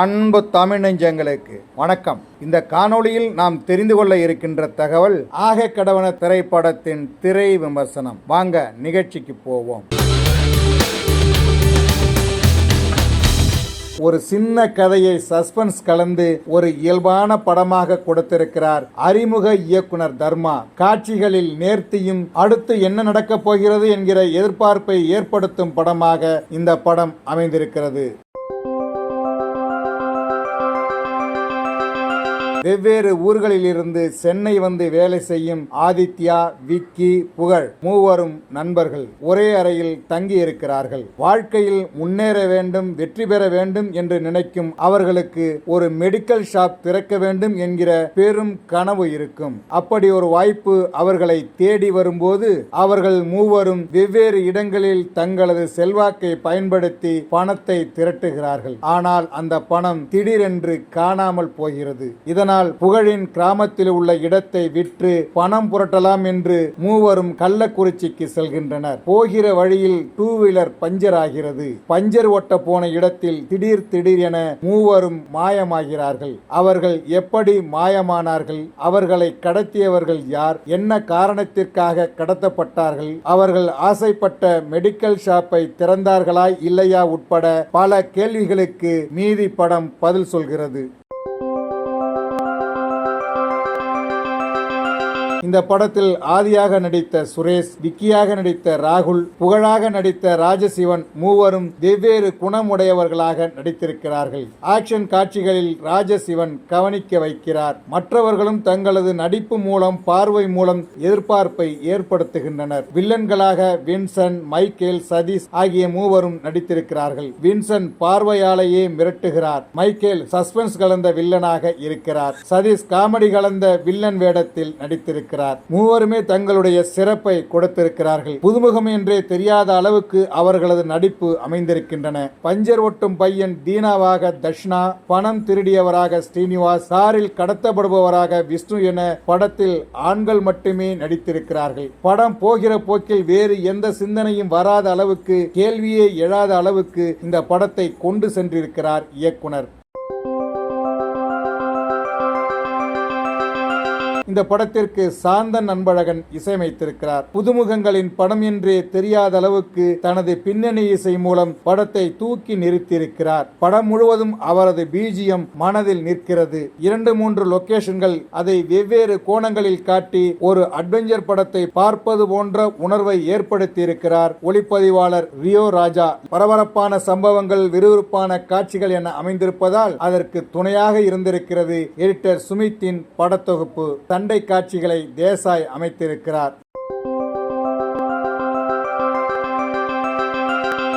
அன்பு தமிழ் நெஞ்சங்களுக்கு வணக்கம். இந்த காணொளியில் நாம் தெரிந்து கொள்ள இருக்கின்ற தகவல் ஆக கடவன திரைப்படத்தின் திரை விமர்சனம். வாங்க நிகழ்ச்சிக்கு போவோம். ஒரு சின்ன கதையை சஸ்பென்ஸ் கலந்து ஒரு இயல்பான படமாக கொடுத்திருக்கிறார் அறிமுக இயக்குனர் தர்மா. காட்சிகளில் நேர்த்தியும் அடுத்து என்ன நடக்கப் போகிறது என்கிற எதிர்பார்ப்பை ஏற்படுத்தும் படமாக இந்த படம் அமைந்திருக்கிறது. வெவ்வேறு ஊர்களில் இருந்து சென்னை வந்து வேலை செய்யும் ஆதித்யா விக்கி புகழ் மூவரும் நண்பர்கள். ஒரே அறையில் தங்கி இருக்கிறார்கள். வாழ்க்கையில் முன்னேற வேண்டும் வெற்றி பெற வேண்டும் என்று நினைக்கும் அவர்களுக்கு ஒரு மெடிக்கல் ஷாப் திறக்க வேண்டும் என்கிற பெரும் கனவு இருக்கும். அப்படி ஒரு வாய்ப்பு அவர்களை தேடி வரும்போது அவர்கள் மூவரும் வெவ்வேறு இடங்களில் தங்களது செல்வாக்கை பயன்படுத்தி பணத்தை திரட்டுகிறார்கள். ஆனால் அந்த பணம் திடீரென்று காணாமல் போகிறது. இதனால் புகழின் கிராமத்தில் உள்ள இடத்தை விற்று பணம் புரட்டலாம் என்று மூவரும் கள்ளக்குறிச்சிக்கு செல்கின்றனர். போகிற வழியில் டூ வீலர் பஞ்சர் ஆகிறது. பஞ்சர் ஒட்ட போன இடத்தில் திடீர் திடீர் என மூவரும் மாயமாகிறார்கள். அவர்கள் எப்படி மாயமானார்கள்? அவர்களை கடத்தியவர்கள் யார்? என்ன காரணத்திற்காக கடத்தப்பட்டார்கள்? அவர்கள் ஆசைப்பட்ட மெடிக்கல் ஷாப்பை திறந்தார்களா இல்லையா உட்பட பல கேள்விகளுக்கு மீதி படம் பதில் சொல்கிறது. இந்த படத்தில் ஆதியாக நடித்த சுரேஷ் விக்கியாக நடித்த ராகுல் புகழாக நடித்த ராஜசிவன் மூவரும் வெவ்வேறு குணமுடையவர்களாக நடித்திருக்கிறார்கள். ஆக்ஷன் காட்சிகளில் ராஜசிவன் கவனிக்க வைக்கிறார். மற்றவர்களும் தங்களது நடிப்பு மூலம் பார்வை மூலம் எதிர்பார்ப்பை ஏற்படுத்துகின்றனர். வில்லன்களாக வின்சன் மைக்கேல் சதீஷ் ஆகிய மூவரும் நடித்திருக்கிறார்கள். வின்சன் பார்வையாலேயே மிரட்டுகிறார். மைக்கேல் சஸ்பென்ஸ் கலந்த வில்லனாக இருக்கிறார். சதீஷ் காமெடி கலந்த வில்லன் வேடத்தில் நடித்திருக்கிறார். மூவருமே தங்களுடைய சிறப்பை கொடுத்திருக்கிறார்கள். புதுமுகம் என்றே தெரியாத அளவுக்கு அவர்களது நடிப்பு அமைந்திருக்கின்றன. பஞ்சர் ஒட்டும் பையன் தீனாவாக தஷ்னா பணம் திருடியவராக ஸ்ரீனிவாஸ் சாரில் கடத்தப்படுபவராக விஷ்ணு என படத்தில் ஆண்கள் மட்டுமே நடித்திருக்கிறார்கள். படம் போகிற போக்கில் வேறு எந்த சிந்தனையும் வராத அளவுக்கு கேள்வியே எழாத அளவுக்கு இந்த படத்தை கொண்டு சென்றிருக்கிறார் இயக்குனர். இந்த படத்திற்கு சாந்தன் அன்பழகன் இசையமைத்திருக்கிறார். புதுமுகங்களின் படம் என்றே தெரியாத அளவுக்கு தனது பின்னணி இசை மூலம் படத்தை தூக்கி நிறுத்தியிருக்கிறார். படம் முழுவதும் அவரது பீஜியம் மனதில் நிற்கிறது. இரண்டு மூன்று லொகேஷன்கள் அதை வெவ்வேறு கோணங்களில் காட்டி ஒரு அட்வென்ச்சர் படத்தை பார்ப்பது போன்ற உணர்வை ஏற்படுத்தியிருக்கிறார். ஒளிப்பதிவாளர் ரியோ ராஜா பரபரப்பான சம்பவங்கள் விறுவிறுப்பான காட்சிகள் என அமைந்திருப்பதால் அதற்கு துணையாக இருந்திருக்கிறது எடிட்டர் சுமித்தின் படத்தொகுப்பு. சண்டை காட்சிகளை தேசாய் அமைத்திருக்கிறார்.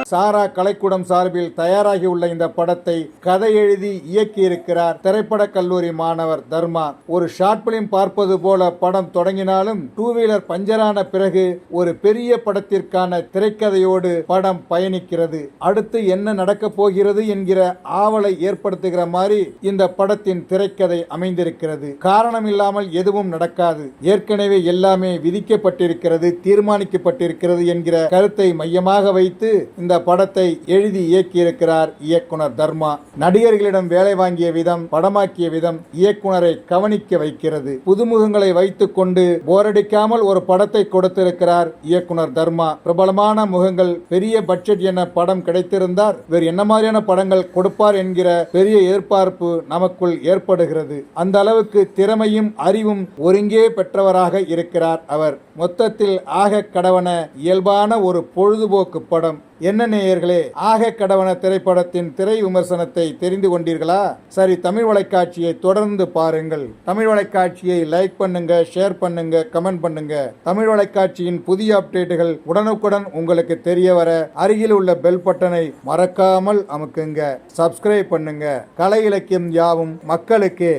சாரா கலைக்கூடம் சார்பில் தயாராகியுள்ள இந்த படத்தை கதை எழுதி இயக்கியிருக்கிறார் திரைப்பட கல்லூரி மாணவர் தர்மா. ஒரு ஷார்ட் பிலிம் பார்ப்பது போல படம் தொடங்கினாலும் டூ வீலர் பஞ்சரான பிறகு ஒரு பெரிய படத்திற்கான திரைக்கதையோடு படம் பயணிக்கிறது. அடுத்து என்ன நடக்கப் போகிறது என்கிற ஆவலை ஏற்படுத்துகிற மாதிரி இந்த படத்தின் திரைக்கதை அமைந்திருக்கிறது. காரணம் இல்லாமல் எதுவும் நடக்காது. ஏற்கனவே எல்லாமே விதிக்கப்பட்டிருக்கிறது தீர்மானிக்கப்பட்டிருக்கிறது என்கிற கருத்தை மையமாக வைத்து இந்த படத்தை எழுதி இயக்கியிருக்கிறார் இயக்குனர் தர்மா. நடிகர்களிடம் வேலை வாங்கிய விதம் படமாக்கிய விதம் இயக்குனரை கவனிக்க வைக்கிறது. புதுமுகங்களை வைத்துக் கொண்டு போரடிக்காமல் ஒரு படத்தை கொடுத்திருக்கிறார் இயக்குனர் தர்மா. பிரபலமான முகங்கள் பெரிய பட்ஜெட் என படம் கிடைத்திருந்தார். வேறு என்ன மாதிரியான படங்கள் கொடுப்பார் என்கிற பெரிய எதிர்பார்ப்பு நமக்குள் ஏற்படுகிறது. அந்த அளவுக்கு திறமையும் அறிவும் ஒருங்கே பெற்றவராக இருக்கிறார் அவர். மொத்தத்தில் ஆக கடவன இயல்பான ஒரு பொழுதுபோக்கு படம். என்ன நேயர்களே ஆக கடவன திரைப்படத்தின் திரை விமர்சனத்தை தெரிந்து கொண்டீர்களா? சரி தமிழ் வலைக்காட்சியை தொடர்ந்து பாருங்கள். தமிழ் வலைக்காட்சியை லைக் பண்ணுங்க ஷேர் பண்ணுங்க கமெண்ட் பண்ணுங்க. தமிழ் வலைக்காட்சியின் புதிய அப்டேட்டுகள் உடனுக்குடன் உங்களுக்கு தெரிய வர அருகில் உள்ள பெல் பட்டனை மறக்காமல் அமுக்குங்க. சப்ஸ்கிரைப் பண்ணுங்க. கலை இலக்கியம் யாவும் மக்களுக்கே